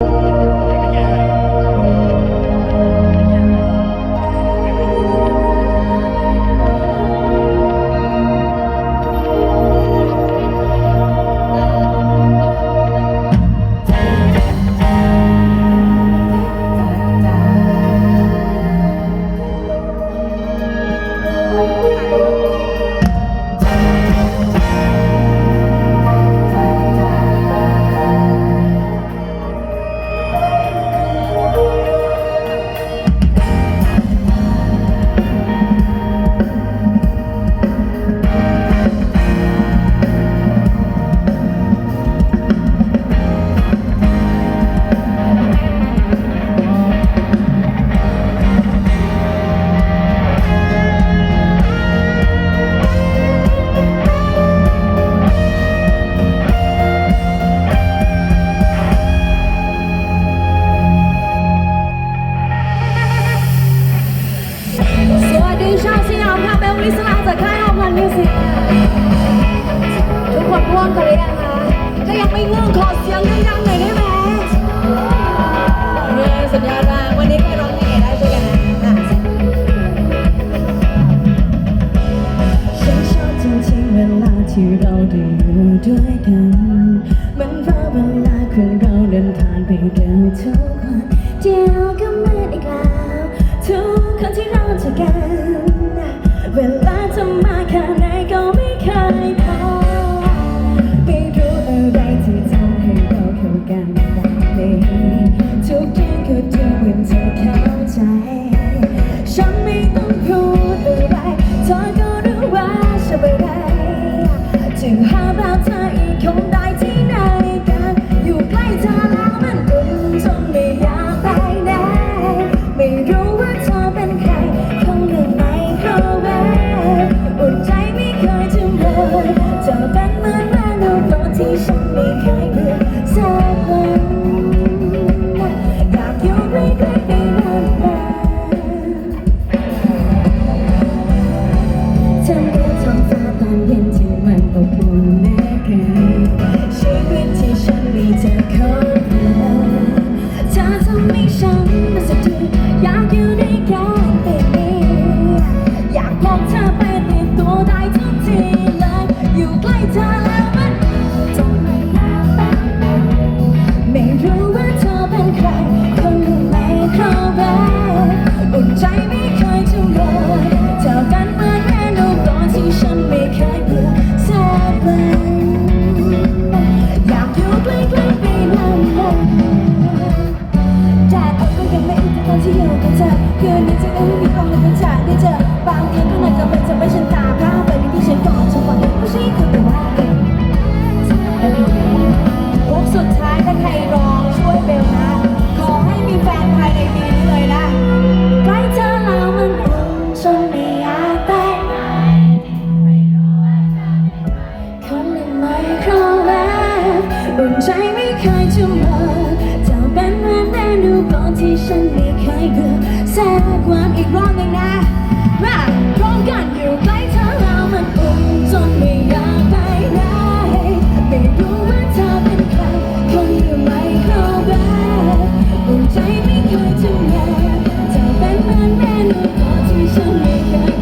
you come. คืนนี้จะได้มีความเป็นชาได้เจอบางทีก็น่าจะเป็นจะไม่ฉันตาพาไปที่ฉันก่อนฉันก่อนไม่ใช่คือตัว่าพวกสุดท้ายถ้าใครร้องช่วยเบลนะขอให้มีแฟน กรอบหนึ่งนะมาพร้อมกันอยู่ใกล้เเรามันอุ่นจนไม่อยากไปไหนไม่รู้ว่าเธอเป็นใครคนหรืไม่เข้าแบบอุ่ใจไม่เคยถึงแม้จะเป็นเหมือนแม่นูก็ที่ฉันไม่เคย